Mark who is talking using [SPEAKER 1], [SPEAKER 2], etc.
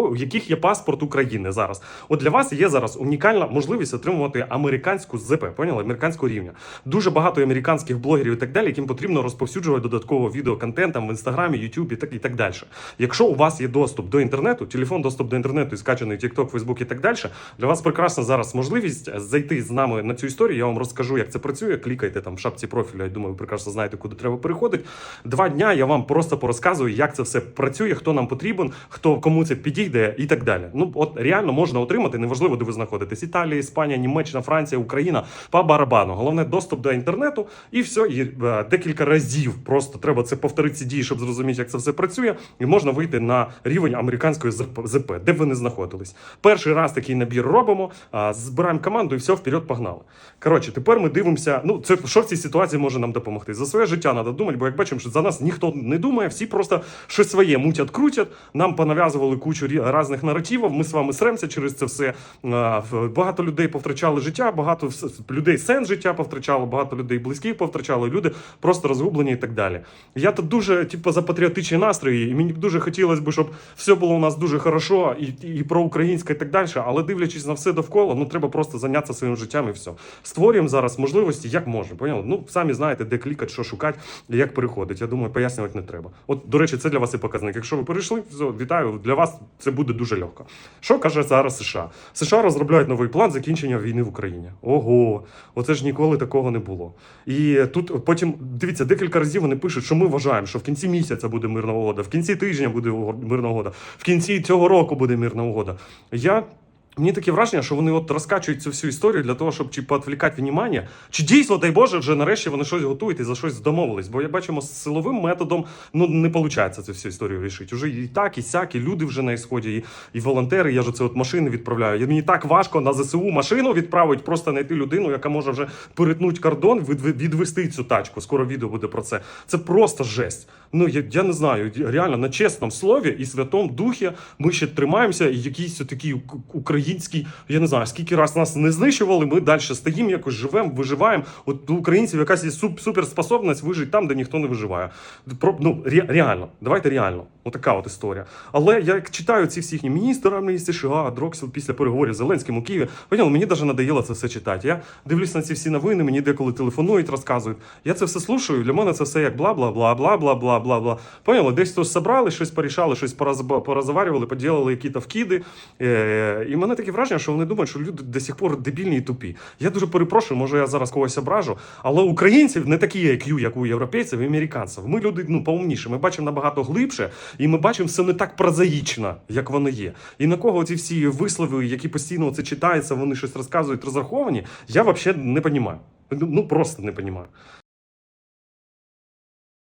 [SPEAKER 1] у яких є паспорт України зараз, от для вас є зараз унікальна можливість отримувати американську ЗП, поняли? Американського рівня. Дуже багато американських блогерів і так далі, яким потрібно розповсюджувати додатково відеоконтент там в інстаграмі, Ютубі так і так далі. Якщо у вас є доступ до інтернету, телефон, доступ до інтернету і скачаний TikTok, Facebook і так далі, для вас прекрасна зараз можливість зайти з нами на цю історію. Я вам розкажу, як це працює. Клікайте там в шапці профіля. Я думаю, ви прекрасно знаєте, куди треба переходити. Два дня я вам просто порозказую, як це все працює, хто нам потрібен, хто кому це підійде і так далі. Ну от реально можна отримати, неважливо, де ви знаходитесь: Італія, Іспанія, Німеччина, Франція, Україна по барабану. Головне доступ до інтернету, і все. І е, декілька разів просто треба це повторити ці дії, щоб зрозуміти, як це все працює, і можна вийти на рівень американської ЗП, де б ви не знаходились. Перший раз такий набір робимо, збираємо команду і все, вперед погнали. Коротше, тепер ми дивимося. Ну, це що в цій ситуації може нам допомогти. За своє життя треба думати, бо як бачимо, що за нас ніхто не думає, всі просто щось своє мутять, крутять. Нам понав'язували кучу різних наративів. Ми з вами сремося через це все. Багато людей повтрачали життя, багато людей сенс життя повтрачало, багато людей близьких повтрачало, люди просто розгублені і так далі. Я тут дуже, типу, за патріотичні настрої, і мені б дуже хотілося б, щоб все було у нас дуже хорошо і, і про українське і так далі. Але дивлячись на все довкола, ну треба просто зайнятися своїм життям і все. Створюємо зараз можливості, як можемо. Поняли? Ну самі знаєте, де клікати, що шукати, як переходить. Я думаю, пояснювати не треба. От, до речі, це для вас і показник. Якщо ви перейшли, все, вітаю. Для вас це буде дуже легко. Що каже зараз США? США розробляють новий план закінчення війни в Україні. Ого, оце ж ніколи такого не було. І тут потім дивіться, декілька разів вони пишуть, що ми вважаємо, що в кінці місяця буде мирна угода, в кінці тижня буде мирна угода, в кінці цього року буде мирна угода. Я. Мені таке враження, що вони от розкачують цю всю історію для того, щоб чи поотвлікати внимання, чи дійсно, дай Боже, вже нарешті вони щось готують і за щось домовились. Бо я бачимо, з силовим методом ну не виходить цю всю історію рішити. Уже і так, і сяк, і люди вже на ісході, і, і волонтери. Я ж це от машини відправляю. Я мені так важко на ЗСУ машину відправити, просто знайти людину, яка може вже перетнути кордон, від, відвести цю тачку. Скоро відео буде про це. Це просто жесть. Ну я, я не знаю, реально на чесному слові і святому духі ми ще тримаємося, і якийсь такий ук- український. Я не знаю, скільки раз нас не знищували. Ми далі стоїмо, якось живемо, виживаємо. От у українців якась є суперспособність вижити там, де ніхто не виживає. Про ну ре, реально, давайте реально. Отака от історія. Але я читаю ці всі їхні міністра, міністр США, Дроксіл після переговорів з Зеленським у Києві. Поняли, ну, мені навіть надоїло це все читати. Я дивлюсь на ці всі новини, мені деколи телефонують, розказують. Я це все слушаю. Для мене це все як бла, бла, бла, бла, бла, бла, бла, бла. Поняли, десь то собрали, щось порішали, щось пораз порозаварювали, поділили якісь вкиди. Е, і мене мене таке враження, що вони думають, що люди до сих пор дебільні і тупі. Я дуже перепрошую, може я зараз когось ображу, але українців не такі IQ, як у європейців і американців. Ми люди ну поумніше. Ми бачимо набагато глибше, і ми бачимо все не так прозаїчно, як воно є. І на кого ці всі вислови, які постійно це читаються, вони щось розказують, розраховані, я взагалі не розумію. Ну просто не розумію.